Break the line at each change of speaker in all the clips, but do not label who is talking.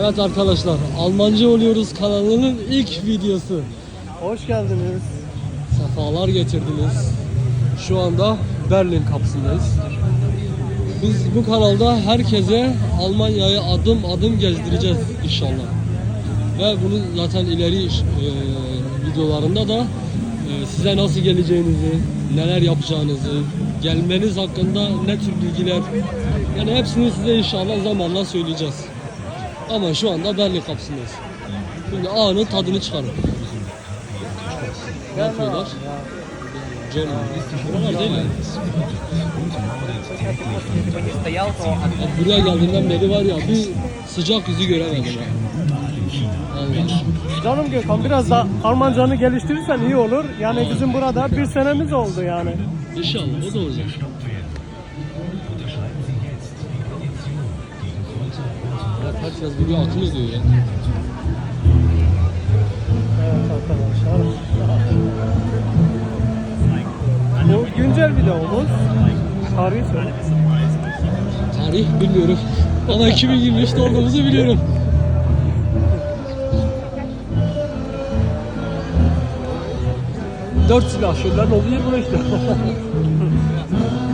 Evet arkadaşlar, Almanca oluyoruz kanalının ilk videosu.
Hoş geldiniz.
Sefalar getirdiniz. Şu anda Berlin kapısındayız. Biz bu kanalda herkese Almanya'yı adım adım gezdireceğiz inşallah. Ve bunu zaten ileri e, videolarında da e, size nasıl geleceğinizi, neler yapacağınızı, gelmeniz hakkında ne tür bilgiler, yani hepsini size inşallah zamanla söyleyeceğiz. Ama şu anda Berlin kapısındayız. Şimdi anın tadını çıkarın. Ne yapıyorlar? John, buralar değil
mi?
Abi buraya geldiğimden beri var ya bir sıcak yüzü göremedim ya.
Canım Gökhan biraz da Almancanı geliştirirsen iyi olur. Yani bizim burada bir senemiz oldu yani.
İnşallah o da olacak. Evet, herkes biliyor akıl ediyor ya.
Evet arkadaşlar. Bu güncel videomuz. Tarihi söyle.
Tarih bilmiyorum. Ama 2023'te olduğumuzu biliyorum. Dört silahşörlerin olduğu yer burası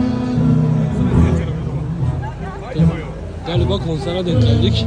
galiba konsere denk geldik.